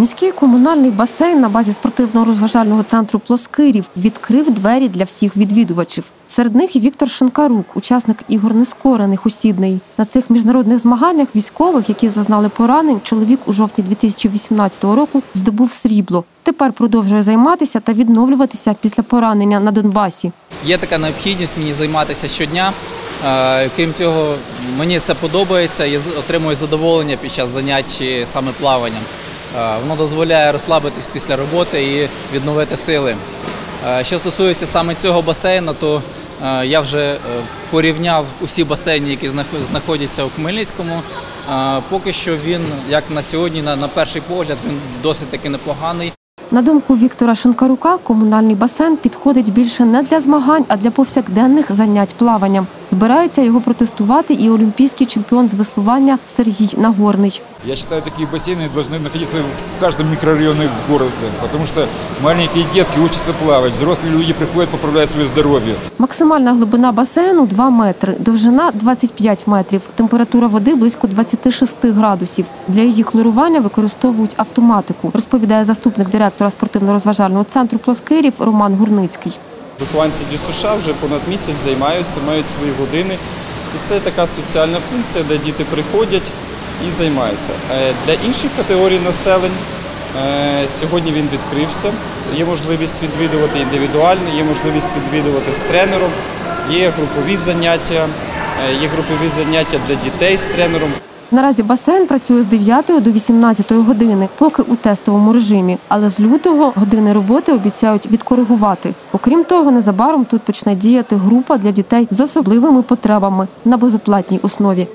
Міський комунальний басейн на базі спортивно-розважального центру Плоскирів відкрив двері для всіх відвідувачів. Серед них і Віктор Шинкарук, учасник ігор нескорених у Сіднеї. На цих міжнародних змаганнях військових, які зазнали поранень, чоловік у жовтні 2018 року здобув срібло. Тепер продовжує займатися та відновлюватися після поранення на Донбасі. Є така необхідність мені займатися щодня. Е, Крім цього, мені це подобається з- отримую задоволення під час занять саме плаванням. Е, Воно дозволяє розслабитись після роботи і відновити сили. Е, Що стосується саме цього басейну, то е, я вже порівняв усі басейни, які знаходяться у Хмельницькому. Поки що він, як на сьогодні, на перший погляд, він досить таки непоганий. На думку Віктора Шинкарука, комунальний басейн підходить більше не для змагань, а для повсякденних занять плаванням. Збирається його протестувати і олімпійський чемпіон з веслування Сергій Нагорний. Я считаю, такие бассейны должны находиться в каждом микрорайоне города, потому что маленькие детки учатся плавать, взрослые люди приходят, поправляют свое здоровье. Максимальна глибина басейну 2 метри, довжина 25 метрів, температура води близько 26 градусів. Для її хлорування використовують автоматику, розповідає заступник директора спортивно-розважального центру Плоскирів Роман Гурницький. Вихованці ДЮСШ вже понад місяць займаються, мають свої години. І це така соціальна функція, де діти приходять і займаються. Е, Для інших категорій населень е, сьогодні він відкрився. Є можливість відвідувати індивідуально, є можливість відвідувати з тренером, є групові заняття, е, є групові заняття для дітей з тренером. Наразі басейн працює з 9 до 18 години, поки у тестовому режимі. Але з лютого години роботи обіцяють відкоригувати. Окрім того, незабаром тут почне діяти група для дітей з особливими потребами на безоплатній основі.